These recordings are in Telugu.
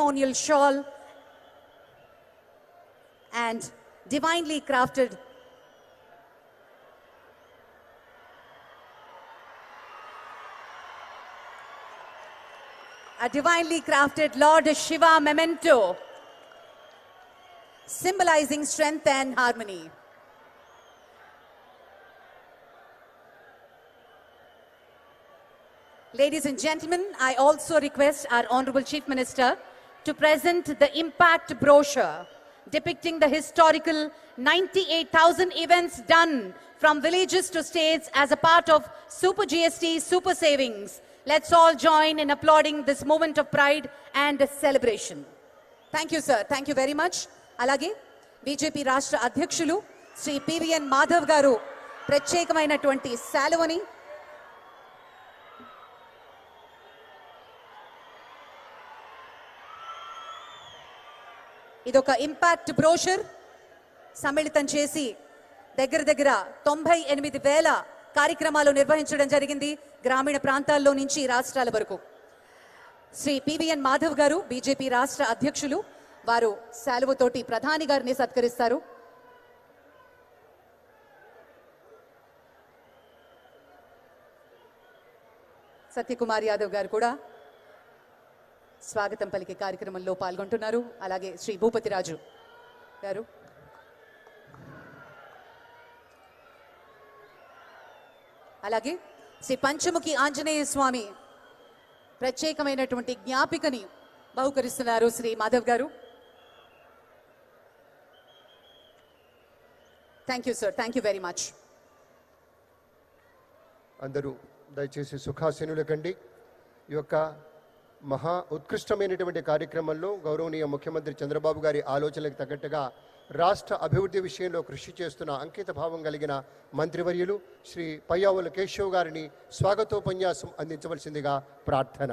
ceremonial shawl and divinely crafted a divinely crafted Lord Shiva memento symbolizing strength and harmony. Ladies and gentlemen, I also request our Honorable Chief Minister to present the impact brochure depicting the historical 98,000 events done from villages to states as a part of Super GST Super Savings. Let's all join in applauding this moment of pride and celebration. Thank you sir thank you very much అలాగే బీజేపీ రాష్ట్ర అధ్యక్షులు శ్రీ పివిఎన్ మాధవ్ గారు ప్రత్యేకమైనటువంటి శాలువని ఇదొక ఇంపాక్ట్ బ్రోషర్ సమ్మిళితం చేసి దగ్గర దగ్గర తొంభై ఎనిమిది వేల కార్యక్రమాలు నిర్వహించడం జరిగింది గ్రామీణ ప్రాంతాల్లో నుంచి రాష్ట్రాల వరకు. శ్రీ పివిఎన్ మాధవ్ గారు బీజేపీ రాష్ట్ర అధ్యక్షులు వారు సెలవుతోటి ప్రధాని గారిని సత్కరిస్తారు. సత్యకుమార్ యాదవ్ గారు కూడా స్వాగతం పలికే కార్యక్రమంలో పాల్గొంటున్నారు. అలాగే శ్రీ భూపతిరాజు గారు. అలాగే శ్రీ పంచముఖి ఆంజనేయ స్వామి ప్రత్యేకమైనటువంటి జ్ఞాపికని బహుకరిస్తున్నారు శ్రీ మాధవ్ గారు. Thank you sir thank you very much అందరూ దయచేసి సుఖాసీనులకండి. ఈ యొక్క మహా ఉత్కృష్టమైనటువంటి కార్యక్రమంలో గౌరవనీయ ముఖ్యమంత్రి చంద్రబాబు గారి ఆలోచనలకు తగ్గట్టుగా రాష్ట్ర అభివృద్ధి విషయంలో కృషి చేస్తున్న అంకిత భావం కలిగిన మంత్రివర్యులు శ్రీ పయ్యావుల కేశవ్ గారిని స్వాగతోపన్యాసం అందించవలసిందిగా ప్రార్థన.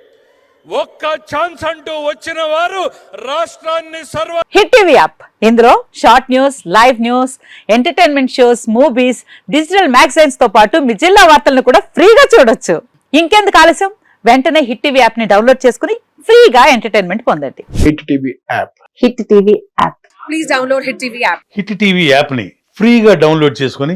ఒక్క ఛాన్స్ అంటూ వచ్చిన వారు రాష్ట్రాన్ని సర్వ హిట్ టీవీ యాప్. ఇందులో short news live news entertainment shows movies digital మ్యాగజైన్స్తో పాటు మీ జిల్లా వార్తలను కూడా ఫ్రీగా చూడొచ్చు. ఇంకెందుకు ఆలస్యం? వెంటనే హిట్ టీవీ యాప్ని డౌన్లోడ్ చేసుకుని ఫ్రీగా ఎంటర్టైన్మెంట్ పొందండి. Hit TV app. Hit TV app. Hit TV యాప్ని ఫ్రీగా డౌన్లోడ్ చేసుకొని